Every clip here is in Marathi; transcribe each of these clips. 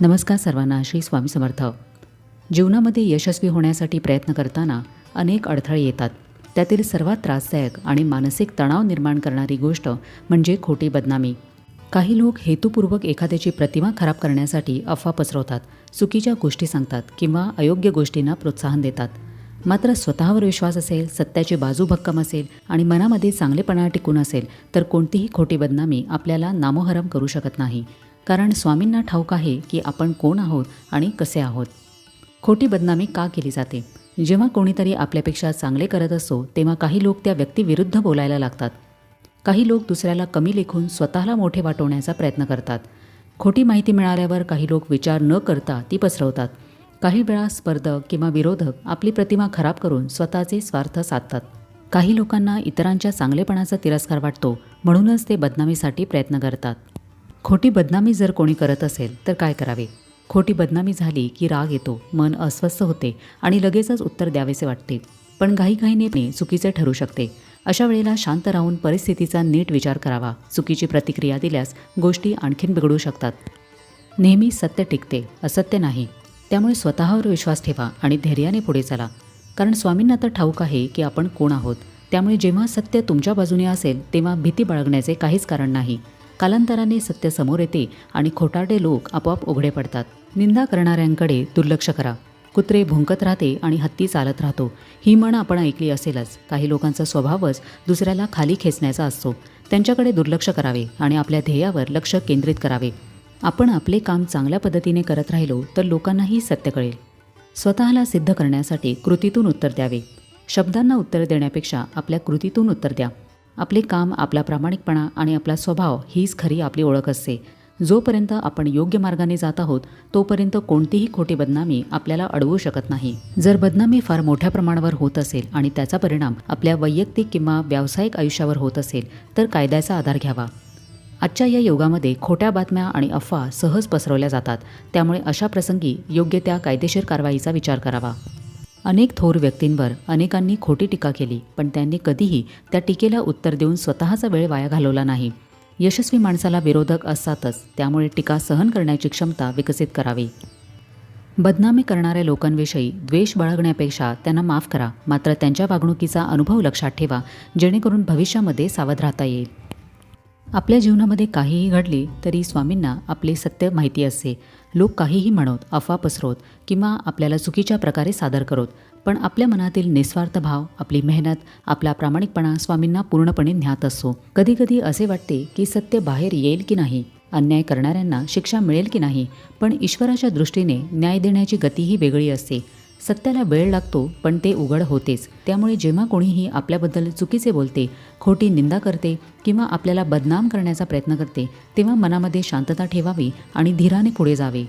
नमस्कार सर्वांना श्री स्वामी समर्थ. जीवनामध्ये यशस्वी होण्यासाठी प्रयत्न करताना अनेक अडथळे येतात. त्यातील सर्वात त्रासदायक आणि मानसिक तणाव निर्माण करणारी गोष्ट म्हणजे खोटी बदनामी. काही लोक हेतुपूर्वक एखाद्याची प्रतिमा खराब करण्यासाठी अफवा पसरवतात चुकीच्या गोष्टी सांगतात किंवा अयोग्य गोष्टींना प्रोत्साहन देतात. मात्र स्वतःवर विश्वास असेल सत्याची बाजू भक्कम असेल आणि मनामध्ये चांगलेपणा टिकून असेल तर कोणतीही खोटी बदनामी आपल्याला नामोहरम करू शकत नाही. कारण स्वामींना ठाऊक आहे की आपण कोण आहोत आणि कसे आहोत. खोटी बदनामी का केली जाते? जेव्हा कोणीतरी आपल्यापेक्षा चांगले करत असतो तेव्हा काही लोक त्या व्यक्तीविरुद्ध बोलायला लागतात. काही लोक दुसऱ्याला कमी लेखून स्वतःला मोठे वाटवण्याचा प्रयत्न करतात. खोटी माहिती मिळाल्यावर काही लोक विचार न करता ती पसरवतात. काही वेळा स्पर्धक किंवा विरोधक आपली प्रतिमा खराब करून स्वतःचे स्वार्थ साधतात. काही लोकांना इतरांच्या चांगलेपणाचा तिरस्कार वाटतो म्हणूनच ते बदनामीसाठी प्रयत्न करतात. खोटी बदनामी जर कोणी करत असेल तर काय करावे? खोटी बदनामी झाली की राग येतो मन अस्वस्थ होते आणि लगेचच उत्तर द्यावेसे वाटते. पण घाईघाईने चुकीचे ठरू शकते. अशा वेळेला शांत राहून परिस्थितीचा नीट विचार करावा. चुकीची प्रतिक्रिया दिल्यास गोष्टी आणखीन बिघडू शकतात. नेहमी सत्य टिकते असत्य नाही. त्यामुळे स्वतःवर विश्वास ठेवा आणि धैर्याने पुढे चला. कारण स्वामींना तर ठाऊक आहे की आपण कोण आहोत. त्यामुळे जेव्हा सत्य तुमच्या बाजूने असेल तेव्हा भीती बाळगण्याचे काहीच कारण नाही. कालांतराने सत्य समोर येते आणि खोटारडे लोक आपोआप उघडे पडतात. निंदा करणाऱ्यांकडे दुर्लक्ष करा. कुत्रे भुंकत राहते आणि हत्ती चालत राहतो. ही म्हण आपण ऐकली असेलच. काही लोकांचा स्वभावच दुसऱ्याला खाली खेचण्याचा असतो. त्यांच्याकडे दुर्लक्ष करावे आणि आपल्या ध्येयावर लक्ष केंद्रित करावे. आपण आपले काम चांगल्या पद्धतीने करत राहिलो तर लोकांनाही सत्य कळेल. स्वतःला सिद्ध करण्यासाठी कृतीतून उत्तर द्यावे. शब्दांना उत्तर देण्यापेक्षा आपल्या कृतीतून उत्तर द्या. आपले काम आपला प्रामाणिकपणा आणि आपला स्वभाव हीच खरी आपली ओळख असते. जोपर्यंत आपण योग्य मार्गाने जात आहोत तोपर्यंत कोणतीही खोटी बदनामी आपल्याला अडवू शकत नाही. जर बदनामी फार मोठ्या प्रमाणावर होत असेल आणि त्याचा परिणाम आपल्या वैयक्तिक किंवा व्यावसायिक आयुष्यावर होत असेल तर कायद्याचा आधार घ्यावा. आजच्या या युगामध्ये खोट्या बातम्या आणि अफवा सहज पसरवल्या जातात. त्यामुळे अशा प्रसंगी योग्य त्या कायदेशीर कारवाईचा विचार करावा. अनेक थोर व्यक्तींवर अनेकांनी खोटी टीका केली पण त्यांनी कधीही त्या टीकेला उत्तर देऊन स्वतःचा वेळ वाया घालवला नाही. यशस्वी माणसाला विरोधक असतातच त्यामुळे टीका सहन करण्याची क्षमता विकसित करावी. बदनामी करणाऱ्या लोकांविषयी द्वेष बाळगण्यापेक्षा त्यांना माफ करा मात्र त्यांच्या वागणुकीचा अनुभव लक्षात ठेवा जेणेकरून भविष्यामध्ये सावध राहता येईल. आपल्या जीवनामध्ये काहीही घडले तरी स्वामींना आपले सत्य माहिती असते. लोक काहीही म्हणत अफवा पसरवत किंवा आपल्याला चुकीच्या प्रकारे सादर करत पण आपल्या मनातील निस्वार्थ भाव आपली मेहनत आपला प्रामाणिकपणा स्वामींना पूर्णपणे ज्ञात असतो. कधीकधी असे वाटते की सत्य बाहेर येईल की नाही अन्याय करणाऱ्यांना शिक्षा मिळेल की नाही पण ईश्वराच्या दृष्टीने न्याय देण्याची गतीही वेगळी असते. सत्याला वेळ लागतो पण ते उघड होतेच. त्यामुळे जेव्हा कोणीही आपल्याबद्दल चुकीचे बोलते खोटी निंदा करते किंवा आपल्याला बदनाम करण्याचा प्रयत्न करते तेव्हा मनामध्ये शांतता ठेवावी आणि धीराने पुढे जावे.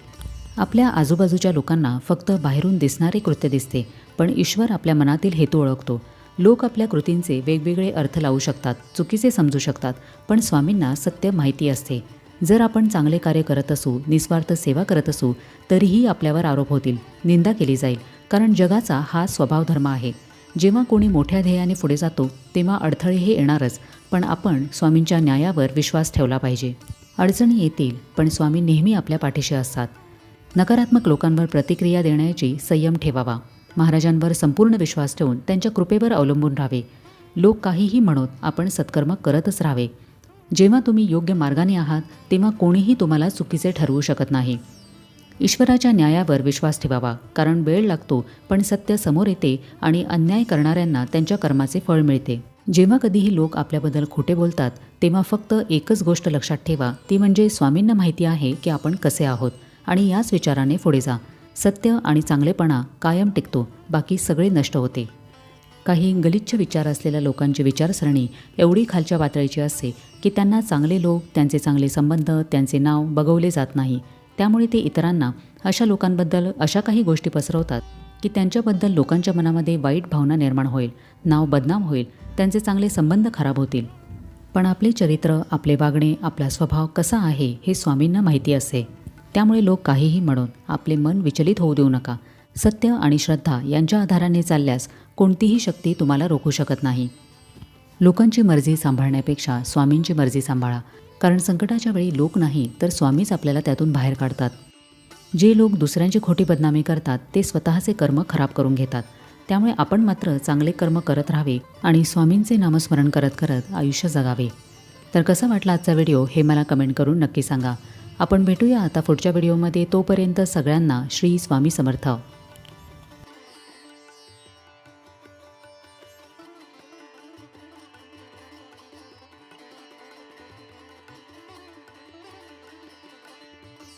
आपल्या आजूबाजूच्या लोकांना फक्त बाहेरून दिसणारे कृत्य दिसते पण ईश्वर आपल्या मनातील हेतू ओळखतो. लोक आपल्या कृतींचे वेगवेगळे अर्थ लावू शकतात चुकीचे समजू शकतात पण स्वामींना सत्य माहिती असते. जर आपण चांगले कार्य करत असू निस्वार्थ सेवा करत असू तरीही आपल्यावर आरोप होतील. निंदा केली जाईल. कारण जगाचा हा स्वभाव धर्म आहे. जेव्हा कोणी मोठ्या ध्येयाने पुढे जातो तेव्हा अडथळे हे येणारच. पण आपण स्वामींच्या न्यायावर विश्वास ठेवला पाहिजे. अडचणी येतील पण स्वामी नेहमी आपल्या पाठीशी असतात. नकारात्मक लोकांवर प्रतिक्रिया देण्याची संयम ठेवावा. महाराजांवर संपूर्ण विश्वास ठेवून त्यांच्या कृपेवर अवलंबून राहावे. लोक काहीही म्हणत आपण सत्कर्म करतच राहावे. जेव्हा तुम्ही योग्य मार्गाने आहात तेव्हा कोणीही तुम्हाला चुकीचे ठरवू शकत नाही. ईश्वराच्या न्यायावर विश्वास ठेवावा कारण वेळ लागतो पण सत्य समोर येते आणि अन्याय करणाऱ्यांना त्यांच्या कर्माचे फळ मिळते. जेव्हा कधीही लोक आपल्याबद्दल खोटे बोलतात तेव्हा फक्त एकच गोष्ट लक्षात ठेवा ती म्हणजे स्वामींना माहिती आहे की आपण कसे आहोत आणि याच विचाराने पुढे जा. सत्य आणि चांगलेपणा कायम टिकतो बाकी सगळे नष्ट होते. काही गलिच्छ विचार असलेल्या लोकांची विचारसरणी एवढी खालच्या पातळीची असते की त्यांना चांगले लोक त्यांचे चांगले संबंध त्यांचे नाव बघवले जात नाही. त्यामुळे ते इतरांना अशा लोकांबद्दल अशा काही गोष्टी पसरवतात की त्यांच्याबद्दल लोकांच्या मनामध्ये वाईट भावना निर्माण होईल नाव बदनाम होईल त्यांचे चांगले संबंध खराब होतील. पण आपले चरित्र आपले वागणे आपला स्वभाव कसा आहे हे स्वामींना माहिती असते. त्यामुळे लोक काहीही म्हणून आपले मन विचलित होऊ देऊ नका. सत्य आणि श्रद्धा यांच्या आधाराने चालल्यास कोणतीही शक्ती तुम्हाला रोखू शकत नाही. लोकांची मर्जी सांभाळण्यापेक्षा स्वामींची मर्जी सांभाळा. कारण संकटाच्या वेळी लोक नाही तर स्वामीच आपल्याला त्यातून बाहेर काढतात. जे लोक दुसऱ्यांची खोटी बदनामी करतात ते स्वतःचे कर्म खराब करून घेतात. त्यामुळे आपण मात्र चांगले कर्म करत राहावे आणि स्वामींचे नामस्मरण करत करत आयुष्य जगावे. तर कसा वाटला आजचा व्हिडिओ हे मला कमेंट करून नक्की सांगा. आपण भेटूया आता पुढच्या व्हिडिओमध्ये तोपर्यंत सगळ्यांना श्री स्वामी समर्थ.